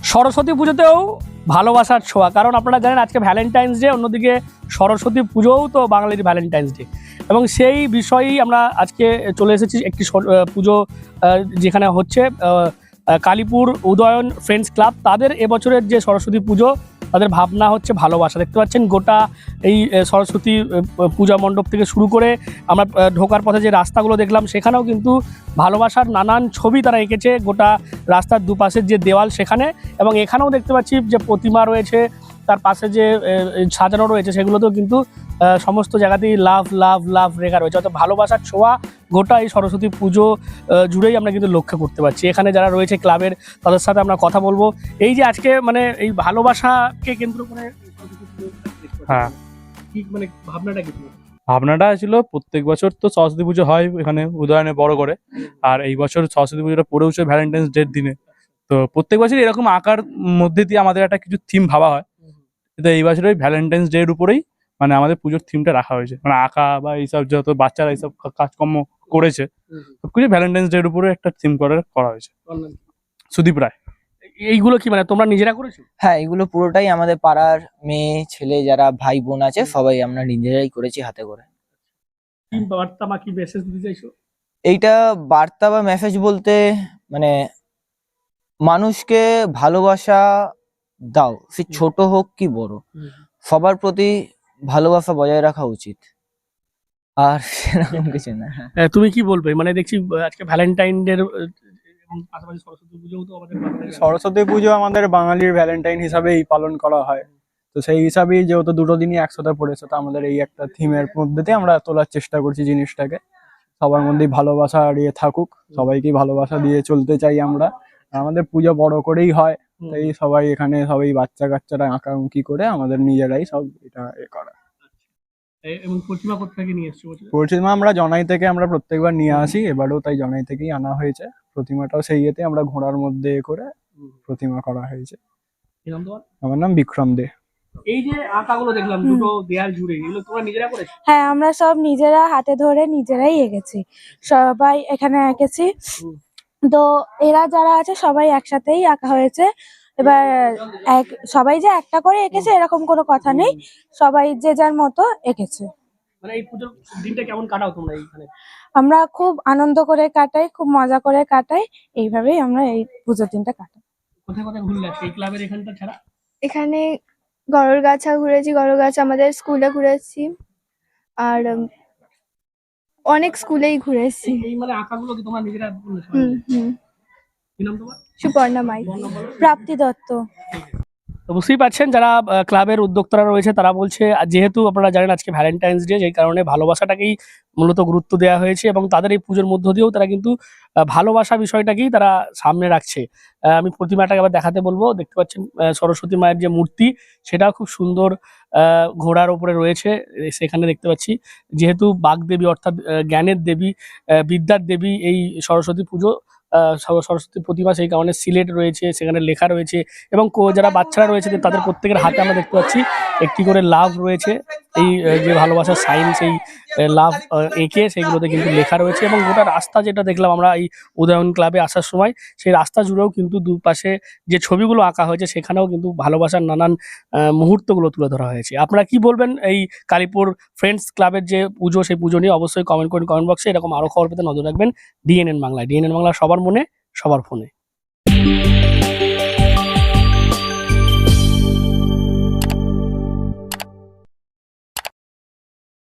সরস্বতী পুজোতেও ভালোবাসার ছোঁয়া। কারণ আপনারা জানেন আজকে ভ্যালেন্টাইন্স ডে অন্যদিকে সরস্বতী পুজোও তো বাঙালির ভ্যালেন্টাইন্স ডে এবং সেই বিষয়েই আমরা আজকে চলে এসেছি একটি পুজো যেখানে হচ্ছে কালীপুর উদয়ন ফ্রেন্ডস ক্লাব তাদের এবছরের যে সরস্বতী পুজো তাদের ভাবনা হচ্ছে ভালোবাসা। দেখতে পাচ্ছেন গোটা এই সরস্বতী পূজা মণ্ডপ থেকে শুরু করে আমরা ঢোকার পথে যে রাস্তাগুলো দেখলাম, সেখানেও কিন্তু ভালোবাসার নানান ছবি তারা এঁকেছে গোটা রাস্তার দুপাশের যে দেওয়াল সেখানে। এবং এখানেও দেখতে পাচ্ছি যে প্রতিমা রয়েছে তার পাশে যে সাজানো রয়েছে সেগুলোতেও কিন্তু সমস্ত জায়গাতেই লাভ লাভ লাভ রেখা রয়েছে। অর্থাৎ ভালোবাসার ছোঁয়া গোটা এই সরস্বতী পুজো জুড়েই আমরা কিন্তু লক্ষ্য করতে পারছি। এখানে যারা রয়েছে ক্লাবের তাদের সাথে আমরা কথা বলব। এই যে আজকে মানে এই ভালোবাসাকে কেন্দ্র করে। হ্যাঁ। কি মানে ভাবনাটা কি? ভাবনাটা ছিল প্রত্যেক বছর তো সরস্বতী পুজো হয় এখানে উদয়নে বড় করে। আর এই বছর সরস্বতী পুজোটা পড়েওছে ভ্যালেন্টাইন্স ডের দিনে। তো প্রত্যেক বছর এরকম আঁকার মধ্যে দিয়ে আমাদের একটা কিছু থিম ভাবা হয়। তো এই বছর ওই ভ্যালেন্টাইন্স ডে এর উপরেই মানে আমাদের পুজোর থিমটা রাখা হয়েছে। মানে আঁকা বা এইসব যত বাচ্চারা এইসব কাজকর্ম করেছে সবকিছু ভ্যালেন্টাইন্স ডে এর উপরে একটা থিম করে করা হয়েছে। সুদীপ রায়। এইগুলো কি মানে তোমরা নিজেরা করেছ? হ্যাঁ এগুলো পুরোটাই আমাদের পাড়ার মেয়ে ছেলে যারা ভাই বোন আছে সবাই আমরা নিজেরাই করেছি হাতে করে। কি বার্তা বা কি মেসেজ দিতে চাইছো? এইটা বার্তা বা মেসেজ বলতে মানে মানুষকে ভালোবাসা দাও সে। ছোট হোক কি বড় সবার প্রতি ভালোবাসা বজায় রাখা উচিত। আর সেরকম কিছু না। হ্যাঁ। তুমি কি বলবে? মানে দেখছি আজকে ভ্যালেন্টাইন ডে পাশাপাশি সরস্বতী পুজোও তো আমাদের সরস্বতী পুজো আমাদের বাঙালির ভ্যালেন্টাইন হিসাবেই পালন করা হয়। তো সেই হিসাবেই যেহেতু দুটো দিনই একসাথে পড়েছে তো আমাদের এই একটা থিমের মধ্যেতে আমরা তোলার চেষ্টা করছি জিনিসটাকে। সবার মধ্যেই ভালোবাসা ইয়ে থাকুক সবাইকেই ভালোবাসা দিয়ে চলতে চাই আমরা। আমাদের পুজো বড় করেই হয়। তাই সবাই এখানে সবাই বাচ্চা কাচ্চারা আঁকাউঁকি করে আমাদের নিজেরাই সব এটা এ করা। এবং প্রতিমা কোথেকে নিয়ে এসছো প্রতিমা আমরা জনাই থেকে আমরা প্রত্যেকবার নিয়ে আসি এবারেও তাই জনাই থেকেই আনা হয়েছে। প্রতিমাটাও সেই ইয়েতে আমরা ঘোড়ার মধ্যে এ করে প্রতিমা করা হয়েছে? আমার নাম বিক্রম দে। এই যে আঁকাগুলো দেখলাম দুটো দেয়াল জুড়ে এগুলো তোমরা নিজেরা করেছ? হ্যাঁ আমরা সব নিজেরা হাতে ধরে নিজেরাই এঁকেছি। সবাই এখানে এঁকেছি। তো এরা যারা আছে সবাই একসাথেই আঁকা হয়েছে। এবার এক সবাই যে একটা করে এঁকেছে এরকম কোনো কথা নেই। সবাই যে যার মতো এঁকেছে। মানে এই পুজোর দিনটা কেমন কাটাও তোমরা এইখানে? আমরা খুব আনন্দ করে কাটাই খুব মজা করে কাটাই। এইভাবেই আমরা এই পুজোর দিনটা কাটাই। এখানে কোথায় ঘুরলে ঘুরেছি ক্লাবের এখানটা ছাড়া? এখানে গরুরগাছা ঘুরেছি গরুরগাছা আমাদের স্কুলে ঘুরেছি। আর অনেক স্কুলেই ঘুরেছি। এই- মানে আঁকাগুলো কি তোমরা নিজেরা হুম হুম। সুপর্ণা মাই প্রাপ্তি দত্ত। তো বুঝতেই পারছেন যারা ক্লাবের উদ্যোক্তারা রয়েছে তারা বলছে যেহেতু আপনারা জানেন আজকে ভ্যালেন্টাইন্স ডে সেই কারণে ভালোবাসাটাকেই মূলত গুরুত্ব দেওয়া হয়েছে এবং তাদের এই পুজোর মধ্য দিয়েও তারা কিন্তু ভালোবাসা বিষয়টাকেই তারা সামনে রাখছে। আমি প্রতিমাটাকে আবার দেখাতে বলব। দেখতে পাচ্ছেন সরস্বতী মায়ের যে মূর্তি, সেটাও খুব সুন্দর ঘোড়ার ওপরে রয়েছে। সেখানে দেখতে পাচ্ছি, যেহেতু বাগদেবী অর্থাৎ জ্ঞানের দেবী বিদ্যার দেবী এই সরস্বতী পুজো সরস্বতী প্রতিমা সেই কারণে সিলেট রয়েছে, সেখানে লেখা রয়েছে এবং যারা বাচ্চারা রয়েছে তাদের প্রত্যেকের হাতে আমরা দেখতে পাচ্ছি, একটি করে লাভ রয়েছে। এই যে ভালোবাসার সাইন সেই লাভ এঁকে সেইগুলোতে কিন্তু লেখা রয়েছে এবং গোটা রাস্তা যেটা দেখলাম আমরা এই উদয়ন ক্লাবে আসার সময়, সেই রাস্তা জুড়েও কিন্তু দুপাশে যে ছবিগুলো আঁকা হয়েছে, সেখানেও কিন্তু ভালোবাসার নানান মুহূর্তগুলো তুলে ধরা হয়েছে। আপনারা কি বলবেন এই কালীপুর ফ্রেন্ডস ক্লাবের যে পুজো, সেই পুজো নিয়ে? অবশ্যই কমেন্ট করুন কমেন্ট বক্সে এরকম আরও খবর পেতে নজর রাখবেন ডিএনএন বাংলায়। ডিএনএন বাংলা সবার মনে, সবার ফোনে।